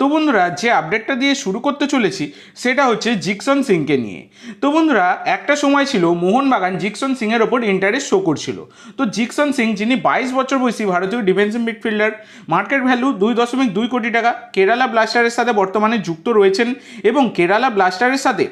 তো বন্ধুরা, যে আপডেটটা দিয়ে শুরু করতে চলেছি, সেটা হচ্ছে জিকসন সিংকে নিয়ে। তো বন্ধুরা, একটা সময় ছিল মোহনবাগান জিকসন সিংয়ের ওপর ইন্টারেস্ট শো করছিল। তো জিকসন সিং, যিনি বাইশ বছর বয়সী ভারতীয় ডিফেন্সিভ মিডফিল্ডার মার্কেট ভ্যালু দুই দশমিক দুই কোটি টাকা, কেরালা ব্লাস্টারের সাথে বর্তমানে যুক্ত রয়েছেন এবং কেরালা ব্লাস্টারের সাথে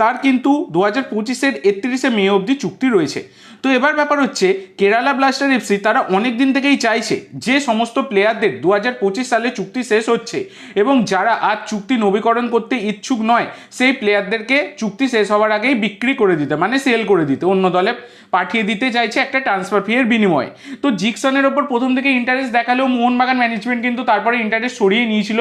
তার কিন্তু দু হাজার পঁচিশের একত্রিশে মে অবধি চুক্তি রয়েছে। তো এবার ব্যাপার হচ্ছে, কেরালা ব্লাস্টার এফসি তারা অনেক দিন থেকেই চাইছে যে সমস্ত প্লেয়ারদের দু হাজার পঁচিশ সালে চুক্তি শেষ হচ্ছে এবং যারা আজ চুক্তি নবীকরণ করতে ইচ্ছুক নয়, সেই প্লেয়ারদেরকে চুক্তি শেষ হওয়ার আগেই বিক্রি করে দিতে মানে সেল করে দিতে। অন্য দলে পাঠিয়ে দিতে চাইছে একটা ট্রান্সফার ফিয়ের বিনিময়ে। তো জিকসনের ওপর প্রথম থেকে ইন্টারেস্ট দেখালেও মোহনবাগান ম্যানেজমেন্ট কিন্তু তারপরে ইন্টারেস্ট সরিয়ে নিয়েছিল।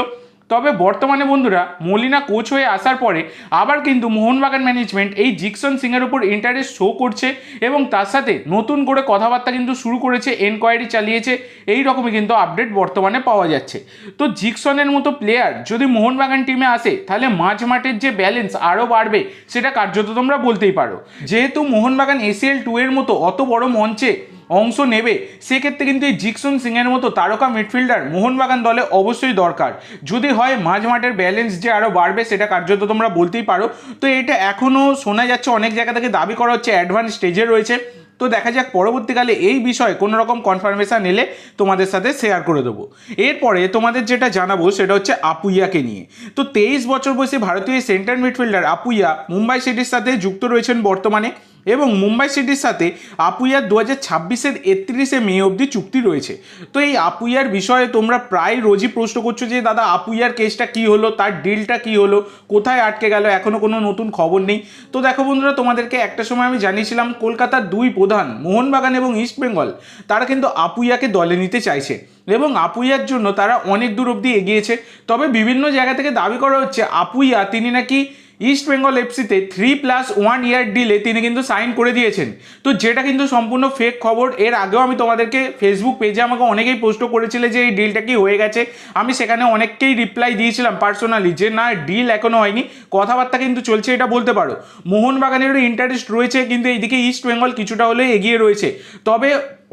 তবে বর্তমানে বন্ধুরা মলিনা কোচ হয়ে আসার পরে আবার কিন্তু মোহনবাগান ম্যানেজমেন্ট এই জিকসন সিংয়ের উপর ইন্টারেস্ট শো করছে এবং তার সাথে নতুন করে কথাবার্তা কিন্তু শুরু করেছে এনকোয়ারি চালিয়েছে, এই রকমই কিন্তু আপডেট বর্তমানে পাওয়া যাচ্ছে। তো জিকসনের মতো প্লেয়ার যদি মোহনবাগান টিমে আসে, তাহলে মাঝ মাঠের যে ব্যালেন্স আরও বাড়বে, সেটা কার্যত তোমরা বলতেই পারো। যেহেতু মোহনবাগান এসিএল টু এর মতো অত বড় মঞ্চে অংশ নেবে। সেক্ষেত্রে কিন্তু এই জিকসন সিংয়ের মতো তারকা মিডফিল্ডার মোহনবাগান দলে অবশ্যই দরকার। যদি হয় মাঝ মাঠের ব্যালেন্স যে আরও বাড়বে সেটা কার্যত তোমরা বলতেই পারো। তো এটা এখনও শোনা যাচ্ছে, অনেক জায়গা থেকে দাবি করা হচ্ছে অ্যাডভান্স স্টেজে রয়েছে। তো দেখা যাক, পরবর্তীকালে এই বিষয়ে কোনো রকম কনফার্মেশন এলে তোমাদের সাথে শেয়ার করে দেবো। এরপরে তোমাদের যেটা জানাব সেটা হচ্ছে আপুইয়াকে নিয়ে। তো তেইশ বছর বয়সী ভারতীয় সেন্টার মিডফিল্ডার আপুইয়া মুম্বাই সিটির সাথে যুক্ত রয়েছেন বর্তমানে। এবং মুম্বাই সিটির সাথে আপুইয়ার দু হাজার ছাব্বিশের একত্রিশে মে অবধি চুক্তি রয়েছে। তো এই আপুইয়ার বিষয়ে তোমরা প্রায় রোজই প্রশ্ন করছ যে, দাদা, আপুইয়ার কেসটা কি হলো? তার ডিলটা কি হলো? কোথায় আটকে গেল? এখনও কোনো নতুন খবর নেই। তো দেখো বন্ধুরা, তোমাদেরকে একটা সময় আমি জানিয়েছিলাম, কলকাতার দুই প্রধান, মোহনবাগান এবং ইস্ট বেঙ্গল, তারা কিন্তু আপুইয়াকে দলে নিতে চাইছে এবং আপুইয়ার জন্য তারা অনেক দূর অবধি এগিয়েছে। তবে বিভিন্ন জায়গা থেকে দাবি করা হচ্ছে, আপুইয়া, তিনি নাকি ইস্ট বেঙ্গল এফসিতে থ্রি প্লাস ওয়ান ইয়ার ডিলে তিনি কিন্তু সাইন করে দিয়েছেন। তো যেটা কিন্তু সম্পূর্ণ ফেক খবর, এর আগেও আমি তোমাদেরকে ফেসবুক পেজে আমাকে অনেকেই পোস্ট করেছিলে যে এই ডিলটা কি হয়ে গেছে। আমি সেখানে অনেককেই রিপ্লাই দিয়েছিলাম পার্সোনালি যে না ডিল এখনও হয়নি, কথাবার্তা কিন্তু চলছে, এটা বলতে পারো। মোহনবাগানেরও ইন্টারেস্ট রয়েছে, কিন্তু এইদিকে ইস্ট বেঙ্গল কিছুটা হলে এগিয়ে রয়েছে। তবে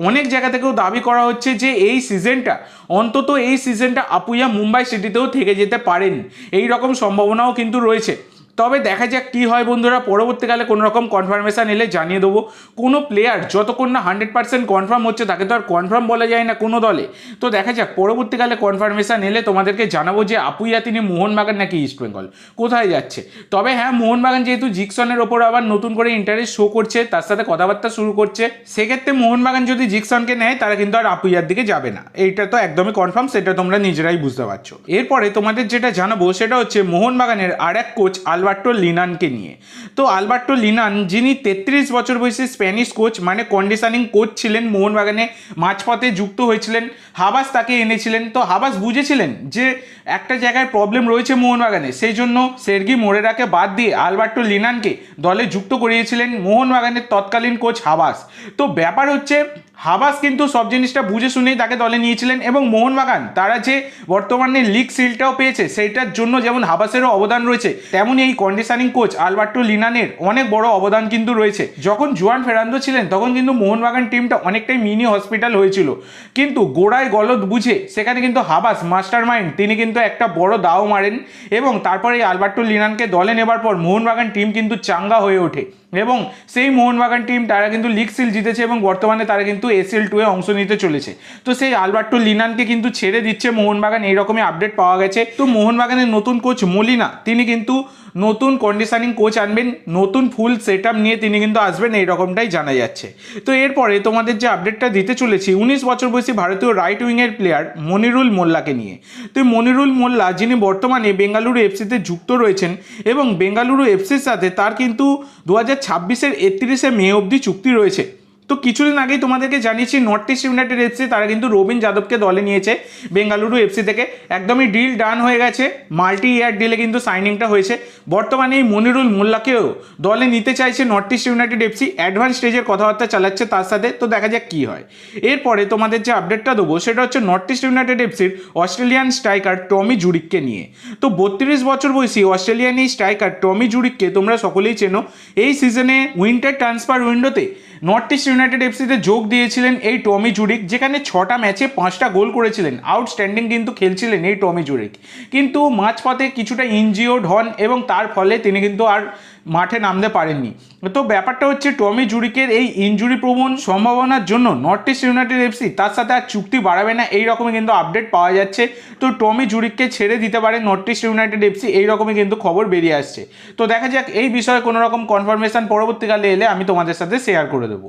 অনেক জায়গা থেকেও দাবি করা হচ্ছে যে এই সিজনটা অন্তত এই সিজনটা আপুইয়া মুম্বাই সিটিতেও থেকে যেতে পারেন। এই রকম সম্ভাবনাও কিন্তু রয়েছে। তবে দেখা যাক কী হয় বন্ধুরা। পরবর্তীকালে কোনো রকম কনফার্মেশন এলে জানিয়ে দেবো। কোনো প্লেয়ার যতক্ষণ না হান্ড্রেড পার্সেন্ট কনফার্ম হচ্ছে, তাকে তো আর কনফার্ম বলা যায় না কোনো দলে। তো দেখা যাক, পরবর্তীকালে কনফার্মেশন এলে তোমাদেরকে জানাব যে আপুইয়া তিনি মোহনবাগান নাকি ইস্ট বেঙ্গল কোথায় যাচ্ছে? তবে হ্যাঁ মোহনবাগান যেহেতু জিকসনের ওপর আবার নতুন করে ইন্টারেস্ট শো করছে, তার সাথে কথাবার্তা শুরু করছে। সেক্ষেত্রে মোহনবাগান যদি জিকসনকে নেয়, তারা কিন্তু আর আপুইয়ার দিকে যাবে না। এইটা তো একদমই কনফার্ম সেটা তোমরা নিজেরাই বুঝতে পারছ। এরপরে তোমাদের যেটা জানাব, সেটা হচ্ছে মোহনবাগানের আর এক কোচ আলবার্টো লিনানকে নিয়ে। তো আলবার্টো লিনান, যিনি তেত্রিশ বছর বয়সী স্প্যানিশ কোচ মানে কন্ডিশনিং কোচ ছিলেন, মোহনবাগানে মাঝপথে যুক্ত হয়েছিলেন, হাবাস তাকে এনেছিলেন। তো হাবাস বুঝেছিলেন যে একটা জায়গায় প্রবলেম রয়েছে মোহনবাগানে, সেই জন্য সের্গি মোরেরাকে বাদ দিয়ে আলবার্টো লিনানকে দলে যুক্ত করিয়েছিলেন মোহনবাগানের তৎকালীন কোচ হাবাস। তো ব্যাপার হচ্ছে, হাবাস কিন্তু সব জিনিসটা বুঝে শুনেই তাকে দলে নিয়েছিলেন এবং মোহনবাগান, তারা যে বর্তমানে লিগ সিলটাও পেয়েছে, সেইটার জন্য যেমন হাবাসেরও অবদান রয়েছে, তেমনই এই কন্ডিশনিং কোচ আলবার্টো লিনানের অনেক বড় অবদান কিন্তু রয়েছে। যখন জুয়ান ফেরান্দো ছিলেন, তখন কিন্তু মোহনবাগান টিমটা অনেকটাই মিনি হসপিটাল হয়েছিল। কিন্তু গোড়ায় গলদ বুঝে সেখানে কিন্তু হাবাস মাস্টার মাইন্ড তিনি কিন্তু একটা বড় দাও মারেন এবং তারপরে এই আলবার্টো লিনানকে দলে নেবার পর মোহনবাগান টিম কিন্তু চাঙ্গা হয়ে ওঠে এবং সেই মোহনবাগান টিম তারা কিন্তু লিগ সিল জিতেছে এবং বর্তমানে তারা কিন্তু এসএল টুয়ে অংশ নিতে চলেছে। তো সেই আলবার্টো লিনানকে কিন্তু ছেড়ে দিচ্ছে মোহনবাগান, এইরকমই আপডেট পাওয়া গেছে। তো মোহনবাগানের নতুন কোচ মলিনা, তিনি কিন্তু নতুন কন্ডিশনিং কোচ আনবেন, নতুন ফুল সেট নিয়ে তিনি কিন্তু আসবেন, এই রকমটাই জানা যাচ্ছে। তো এরপরে তোমাদের যে আপডেটটা দিতে চলেছি, উনিশ বছর বয়সী ভারতীয় রাইট উইংয়ের প্লেয়ার মনিরুল মোল্লাকে নিয়ে। তো মনিরুল মোল্লা, যিনি বর্তমানে বেঙ্গালুরু এফসিতে যুক্ত রয়েছেন এবং বেঙ্গালুরু এফসির সাথে তার কিন্তু দু হাজার ছাব্বিশের একত্রিশে মে অবধি চুক্তি রয়েছে। তো কিছুদিন আগেই তোমাদেরকে জানিয়েছি নর্থ ইস্ট ইউনাইটেড এফসি তারা কিন্তু রবিন যাদবকে দলে নিয়েছে বেঙ্গালুরু এফসি থেকে। একদমই ডিল ডান হয়ে গেছে মাল্টি ইয়ার ডিলে কিন্তু সাইনিংটা হয়েছে। বর্তমানে এই মনিরুল মোল্লাকেও দলে নিতে চাইছে North East United FC advance স্টেজের কথাবার্তা চালাচ্ছে তার সাথে, তো দেখা যাক কী হয়। এরপরে তোমাদের যে আপডেটটা দেবো, সেটা হচ্ছে নর্থ ইস্ট ইউনাইটেড এফসির অস্ট্রেলিয়ান স্ট্রাইকার টমি জুরিককে নিয়ে। তো বত্রিশ বছর বয়সী অস্ট্রেলিয়ান এই স্ট্রাইকার টমি জুরিককে তোমরা সকলেই চেনো। এই সিজনে উইন্টার ট্রান্সফার উইন্ডোতে নর্থ ইস্ট ইউনাইটেড এফসিতে যোগ দিয়েছিলেন এই টমি জুরিক, যেখানে ছটা ম্যাচে পাঁচটা গোল করেছিলেন। আউটস্ট্যান্ডিং কিন্তু খেলছিলেন এই টমি জুরিক। কিন্তু মাঝপথে কিছুটা ইনজিওর্ড হন এবং তার ফলে তিনি কিন্তু আর মাঠে নামতে পারেননি। তো ব্যাপারটা হচ্ছে টমি জুরিকের এই ইনজুরি প্রবণ সম্ভাবনার জন্য নর্থ ইস্ট ইউনাইটেড এফসি তার সাথে আর চুক্তি বাড়াবে না, এই রকমই কিন্তু আপডেট পাওয়া যাচ্ছে। তো টমি জুরিককে ছেড়ে দিতে পারে নর্থ ইস্ট ইউনাইটেড এফসি এই রকমই কিন্তু খবর বেরিয়ে আসছে। তো দেখা যাক, এই বিষয়ে কোনো রকম কনফার্মেশন পরবর্তীকালে এলে আমি তোমাদের সাথে শেয়ার করে দেবো।